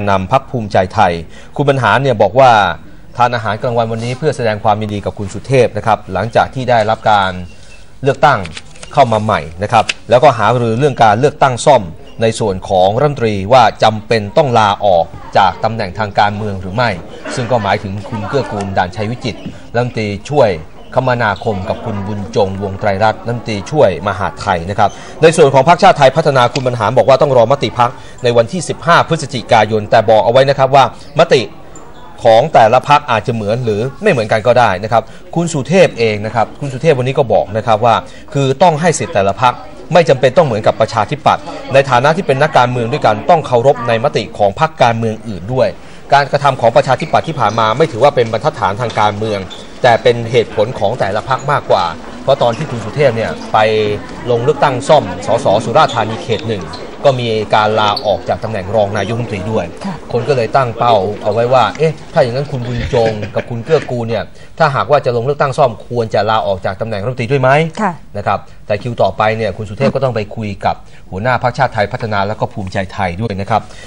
นำพักภูมิใจไทย คุณบรรหารเนี่ยบอกว่าทานอาหารกลางวันวันนี้เพื่อแสดงความยินดีกับคุณสุเทพนะครับหลังจากที่ได้รับการเลือกตั้งเข้ามาใหม่นะครับแล้วก็หารือเรื่องการเลือกตั้งซ่อมในส่วนของรัฐมนตรีว่าจำเป็นต้องลาออกจากตำแหน่งทางการเมืองหรือไม่ ซึ่งก็หมายถึงคุณเกื้อกูลด่านชัยวิจิตรรัฐมนตรีช่วย คมนาคมกับคุณบุญจงวงไตรรัตน์รัฐมนตรีช่วยมหาไทยนะครับในส่วนของพรรคชาติไทยพัฒนาคุณบรรหารบอกว่าต้องรอมติพักในวันที่ 15 พฤศจิกายน แต่บอกเอาไว้นะครับว่ามติของแต่ละพักอาจจะเหมือนหรือไม่เหมือนกันก็ได้นะครับ คุณสุเทพเองนะครับ คุณสุเทพวันนี้ก็บอกนะครับว่า คือต้องให้สิทธิ์แต่ละพักไม่จำเป็นต้องเหมือนกับประชาธิปัตย์ในฐานะที่เป็นนักการเมืองด้วยกันต้องเคารพในมติของพรรคการเมืองอื่นด้วย การกระทำของประชาธิปัตย์ที่ผ่านมาไม่ถือว่าเป็นบรรทัดฐานทางการเมือง แต่เป็นเหตุผลของแต่ละพักมากกว่า เพราะตอนที่คุณสุเทพเนี่ยไปลงเลือกตั้งซ่อมสสสุราษฎร์ธานีเขตหนึ่งก็มีการลาออกจากตำแหน่งรองนายกรัฐมนตรีด้วยค่ะคนก็เลยตั้งเป้าเอาไว้ว่า เอ๊ะ ถ้าอย่างนั้นคุณบุญจงกับคุณเกื้อกูลเนี่ย ถ้าหากว่าจะลงเลือกตั้งซ่อมควรจะลาออกจากตำแหน่งรัฐมนตรีด้วยไหมค่ะนะครับ แต่คิวต่อไปเนี่ยคุณสุเทพก็ต้องไปคุยกับหัวหน้าพรรคชาติไทยพัฒนาแล้วก็ภูมิใจไทยด้วยนะครับ